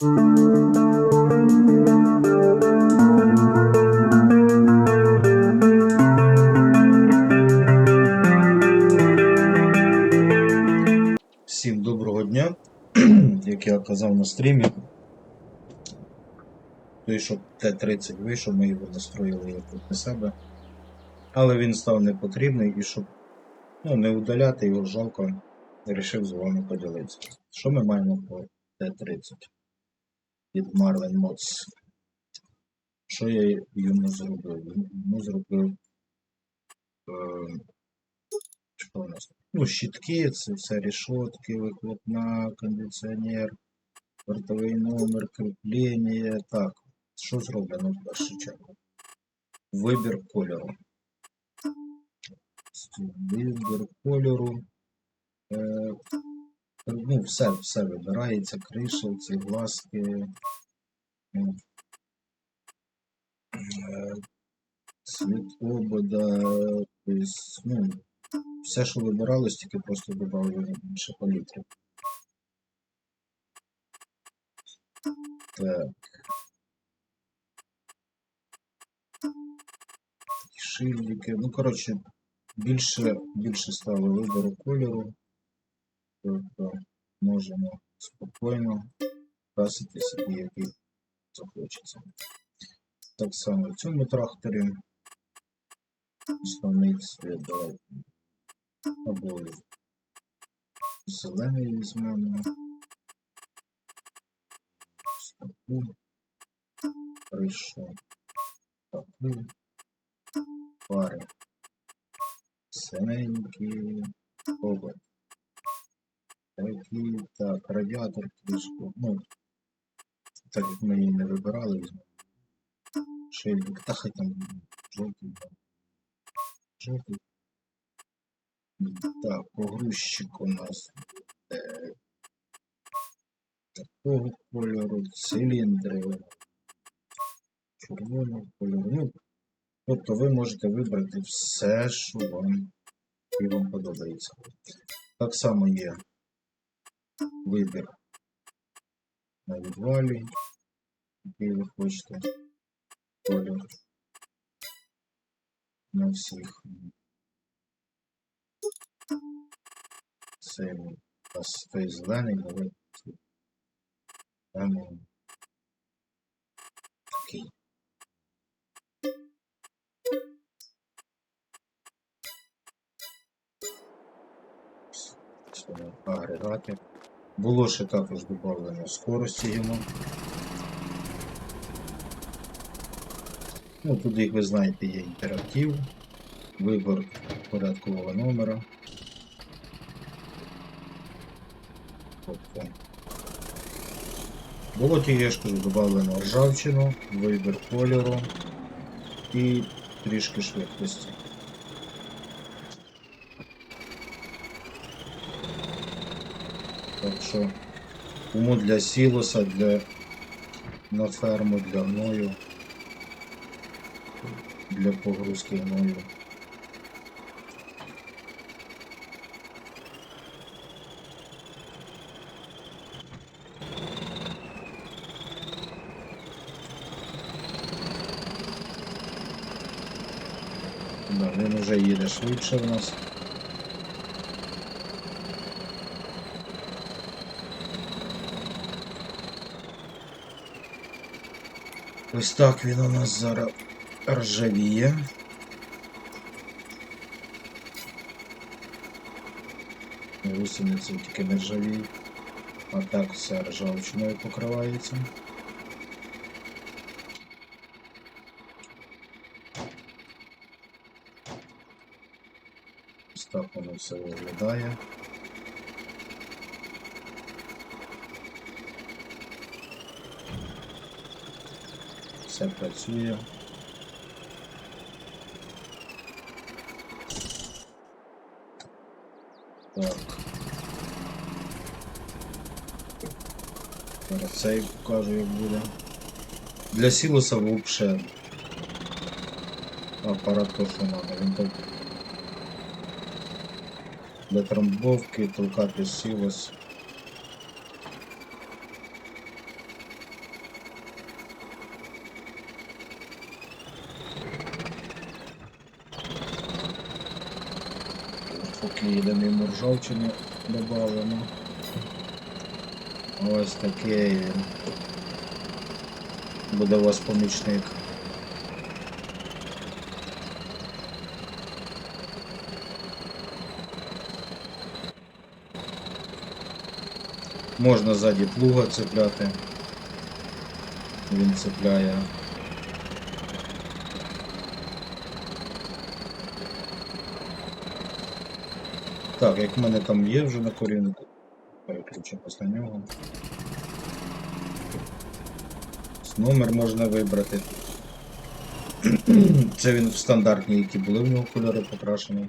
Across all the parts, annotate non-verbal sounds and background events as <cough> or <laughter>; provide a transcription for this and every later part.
Всім доброго дня. <clears throat> Як я казав на стрімі, той, що Т-30 вийшов, ми його настроїли як для себе. Але він став непотрібний і щоб ну, не удаляти його жалко, вирішив з вами поділитися. Що ми маємо по Т-30 від Marlin Mods? Що я йому зробив? Йому зробив. Е, що у нас? Ну, щитки, це все рішотки, вихлопна, кондиціонер, бортовий номер, кріплення. Так, що зроблено в першу чергу? Вибір кольору. Вибір кольору. Ну, все, все вибирається, криша, ці глазки. е, е, обода, ну, все, що вибиралось, тільки просто додали більше палітри. Так. Шильдики. Ну, коротше, більше, більше стало вибору кольору. Тобто можемо спокійно красити собі, який захочеться. Так само в цьому тракторі основний давайте або зелений візьмемо. Таку. Кришу. Таку. Пари. Синенькі. Обод. Такі. Так, радіатор трішки. Ну, так як ми її не вибирали, візьмемо. Шильдик. Та хай там жовтий. Жовтий. Так, погрузчик у нас е, такого кольору, циліндри червоного кольору. Ну, тобто ви можете вибрати все, що вам, і вам подобається. Так само є вибір на відвалі, який ви хочете кольор на всіх. Це у нас той зелений, але зелений такий. Агрегати. Було ще також додано скорості йому. Ну, тут, як ви знаєте, є інтерактив, вибор порядкового номера. Тобто було ж додано ржавчину, вибір кольору і трішки швидкості. Так що кому для сілоса, для на ферму, для гною, для погрузки гною. Да, він вже їде швидше в нас. Ось так він у нас зараз ржавіє. Гусениці тільки не ржавіють, а так все ржавчиною покривається. Ось так воно все виглядає. Все працює. Так. Цей покажу, як буде. Для силуса взагалі апарат то, що треба. Він так для трамбовки толкати силос. Їдемо йому ржавчини додаємо. Ось такий. Буде у вас помічник. Можна ззаді плуга цепляти. Він цепляє. Так, як в мене там є вже на корінку, переключимо на нього. Номер можна вибрати. <clears throat> Це він в стандартній, які були в нього кольори покрашені.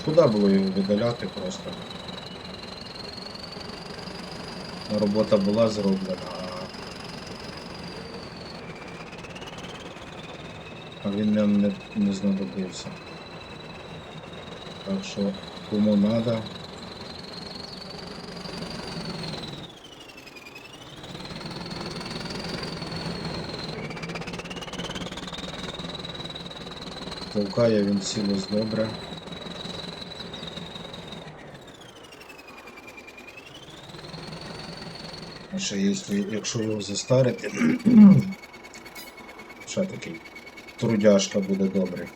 Шкода було його видаляти просто. Робота була зроблена. а- він нам не, не знадобився. Так що кому надо. Толкає він сілось добре. А якщо, якщо його застарити, <clears throat> ще такий трудяшка буде добрий.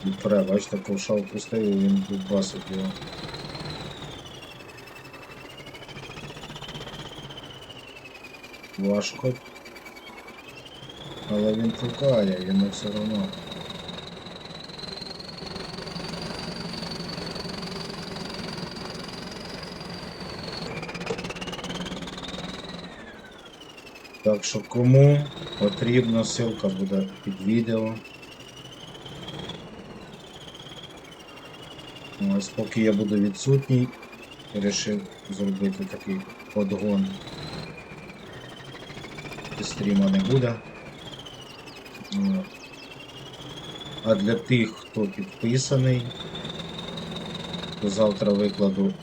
Пре, бачите, ковша опустив і він відбасить його. Важко. Але він тукає, йому все одно. Так що кому потрібно, ссылка буде під відео. Ось поки я буду відсутній, вирішив зробити такий подгон. Стріма не буде. А для тих, хто підписаний, то завтра викладу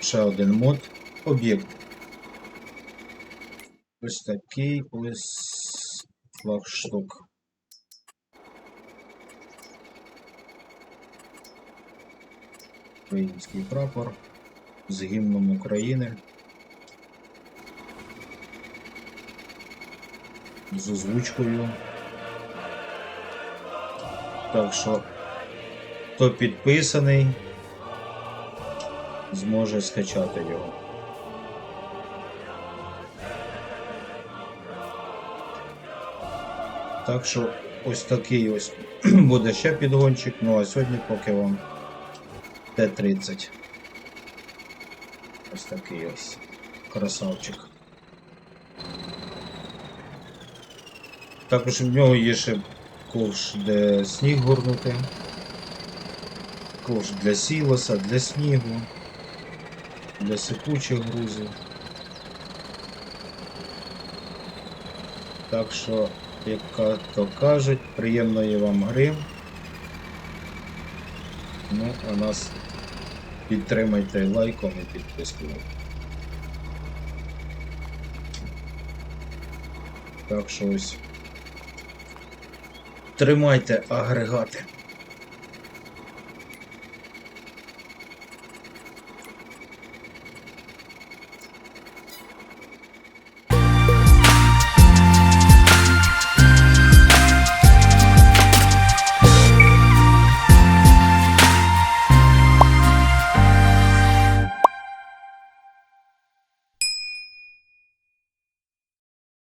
ще один мод об'єкт. Ось такий ось флагшток. Український прапор з гімном України. З озвучкою. Так що, хто підписаний, зможе скачати його. Так що ось такий ось <clears throat> буде ще підгончик. Ну а сьогодні поки вам Т-30. Ось такий ось красавчик. Також в нього є ще ковш, де сніг горнути. Ковш для сілоса, для снігу, для сипучих грузів. Так що, як то кажуть, приємної вам гри. Ну, а нас підтримайте лайком і підпискою. Так що ось. Тримайте агрегати.